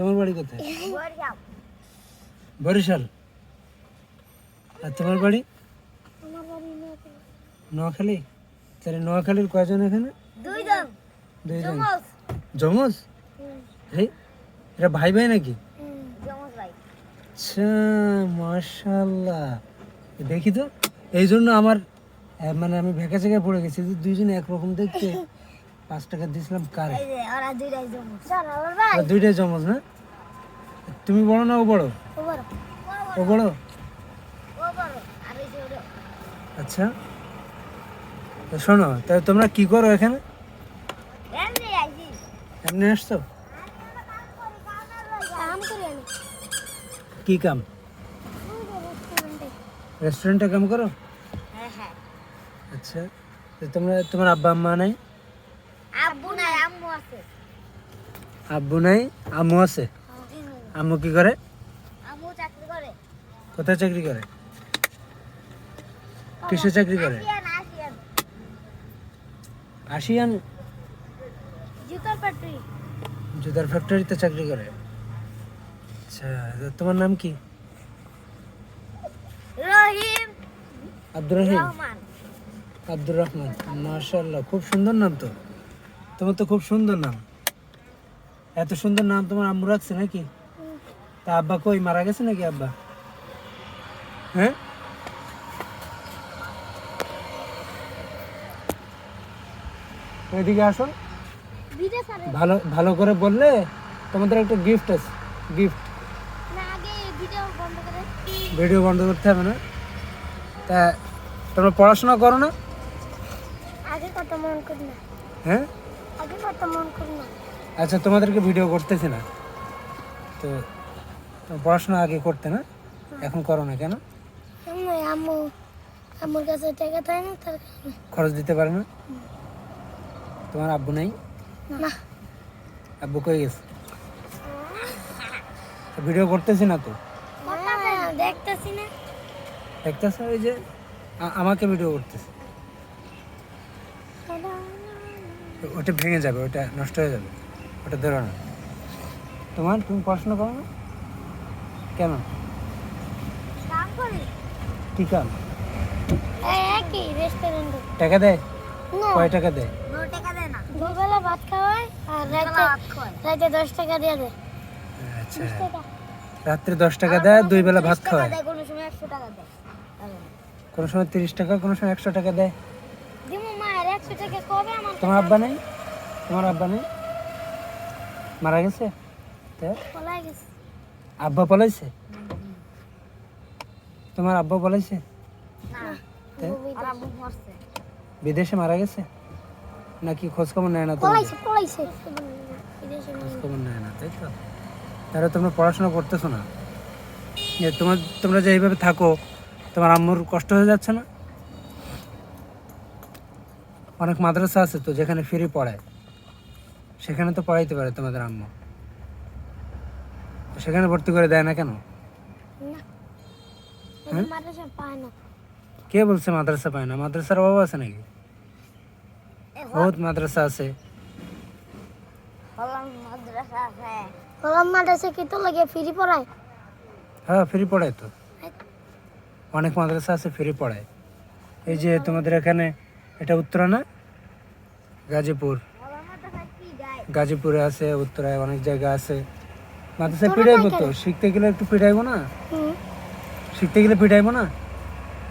তোমার বাড়ি কোথায়? বরিশাল। আর তোমার বাড়ি? নোয়াখালী। তাহলে নোয়াখালীর কয়জন এখানে? দুইজন। দুইজন। জমজ। এরা ভাই ভাই। নাকি আচ্ছা মাশাল্লাহ দেখি তো। এই জন্য আমার মানে আমি ভেকা জায়গায় পড়ে গেছি যে দুইজনে একরকম দেখতে। পাঁচ টাকা দিয়েছিলাম কারে? দুইটাই জমজ। না? তুমি বড় না ও বড়? ও বড়। আচ্ছা। তো শোনো তাহলে তোমরা কি করো এখানে? এমনি আসছো? কি কাম? রেস্টুরেন্টে কাম করো? হ্যাঁ হ্যাঁ। আচ্ছা। তো তোমরা তোমার আব্বা আম্মা নাই? আব্বু নাই আম্মু আছে। আব্বু নাই আম্মু আছে? আম্মু কি করে? আম্মু চাকরি করে। কোথায় চাকরি করে? কিসে চাকরি করে? আসিয়ান ফ্যাক্টরি জুতার ফ্যাক্টরিতে চাকরি করে? আচ্ছা তোমার নাম কি? রহিম আব্দুর রহিম? রহমান। আব্দুর রহমান মাশাল্লাহ খুব সুন্দর নাম তো। তোমার তো খুব সুন্দর নাম। এত সুন্দর নাম তোমার আম্মু রাখছে নাকি? তা আব্বা কই মারা গেছে নাকি আব্বা? হ্যাঁ? এদিকে আসো ভালো ভালো করে বললে তোমাদের একটা গিফট আছে গিফট ভিডিও বন্ধ করতে হবে না। তা তোমরা পড়াশোনা করো না? আগে কত মন করি না। হ্যাঁ? আচ্ছা তোমাদেরকে ভিডিও করতেছি না। তো পড়াশোনা আগে করতে না? এখন করো না কেন? আম্মু আম্মুর কাছে টাকা থাকে না তার খরচ দিতে পারে না? তোমার আব্বু নাই? না। আব্বু কই গেছে? ভিডিও করতেছি না তো? হ্যাঁ, দেখতেছি না। দেখতেছো ওই যে আমাকে ভিডিও করতেছে। ওটা ভেঙে যাবে ওটা নষ্ট হয়ে যাবে ওটা ধরো না। তোমার তুমি পড়াশোনা করো না? কেন? কাম? কি কাম টাকা দেয়? কয় টাকা দেয়? নো টাকা দেয় না। দুবেলা ভাত খাওয়ায় আর রাতে রাতে দশ টাকা দিয়ে দেয়। আচ্ছা। রাত্রে দশ টাকা দেয় দুই বেলা ভাত খাওয়ায়। কোনো সময় একশো টাকা দেয়। কোনো সময় তিরিশ টাকা কোনো সময় একশো টাকা দেয় দিমু মায়ের একশো টাকা কবে আমার তোমার আব্বা নেই? তোমার আব্বা নেই? মারা গেছে? আব্বা পলাইছে? তোমার আব্বা পলাইছে? বিদেশে। মারা গেছে? নাকি খোঁজ খবর নেয় না খোঁজ খবর নেয় না তাই তো? তাহলে তোমরা পড়াশোনা করতেছো না? যে তোমার তোমরা যে এইভাবে থাকো তোমার আম্মুর কষ্ট হয়ে যাচ্ছে না? অনেক মাদ্রাসা আছে তো যেখানে ফ্রি পড়ায়। সেখানে তো পড়াইতে পারে তোমাদের আম্মু। সেখানে ভর্তি করে দেয় না কেন? হ্যাঁ? মাদ্রাসা পায় না। কে বলছে মাদ্রাসা পায় না? মাদ্রাসার অভাব আছে নাকি? বহুত মাদ্রাসা আছে। হলাম মাদ্রাসা আছে। মাদ্রাসা কি তো লাগে ফ্রি পড়ায়? হ্যাঁ ফ্রি পড়ায় তো। অনেক মাদ্রাসা আছে ফ্রি পড়ায়। এই যে তোমাদের এখানে এটা উত্তরা না গাজীপুর। গাজীপুরে আছে উত্তরায় অনেক জায়গা আছে। মাদ্রাসা পিটাইবো তো? শিখতে গেলে একটু পিটাইবো না? শিখতে গেলে পিটাইবো না?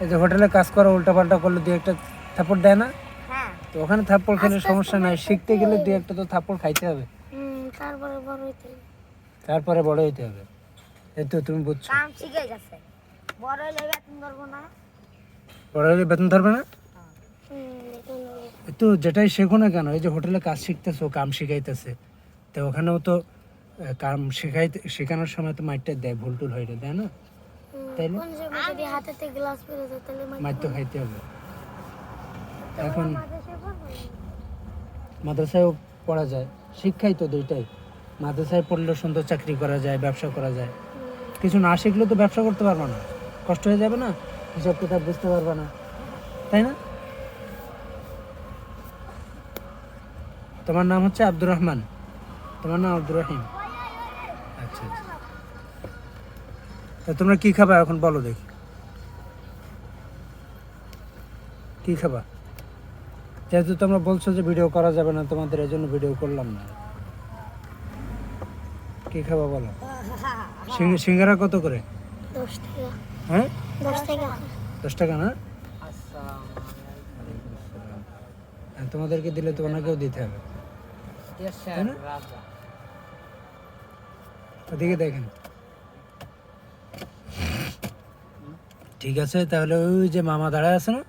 এই যে হোটেলে কাজ করা উল্টা পাল্টা করলে দুই একটা থাপ্পড় দেয় না? হ্যাঁ। তো ওখানে থাপ্পড় খেলে সমস্যা নাই। শিখতে গেলে দুই একটা তো থাপ্পড় খাইতে হবে। তারপরে বড় হইতে হবে। তারপরে বড় হইতে হবে। এই তো তুমি বুঝছ। বড় হলে বেতন ধরবে না হুম বেতন ধরবো। এই তো যেটাই শেখো না কেন এই যে হোটেলে কাজ শিখতেছো কাম শিখাইতেছে তো ওখানেও তো কাম শেখাইতে শেখানোর সময় তো মাইটটা দেয় ভুল টুল হয়ে দেয় না? তাই না? মাইর তো খাইতে হবে। এখন। মাদ্রাসায়ও পড়া যায় শিক্ষাই তো দুইটাই। মাদ্রাসায় পড়লে সুন্দর চাকরি করা যায় ব্যবসা করা যায়। কিছু না শিখলে তো ব্যবসা করতে পারবে না। কষ্ট হয়ে যাবে না? হিসাব কিতাব বুঝতে পারবে না। তাই না? তোমার নাম হচ্ছে আব্দুর রহমান। তোমার নাম আব্দুর রহিম। আচ্ছা আচ্ছা। তা তোমরা কি খাবা এখন বলো দেখি। কি খাবা? যেহেতু তোমরা বলছো যে ভিডিও করা যাবে না তোমাদের এই জন্য ভিডিও করলাম না। কি খাবা বলো? সিঙ্গারা কত করে? দশ হ্যাঁ? দশ টাকা। না? আর তোমাদেরকে দিলে তো ওনাকেও দিতে হবে? ওদিকে দেখেন। ঠিক আছে তাহলে ওই যে মামা দাঁড়ায় আছে না?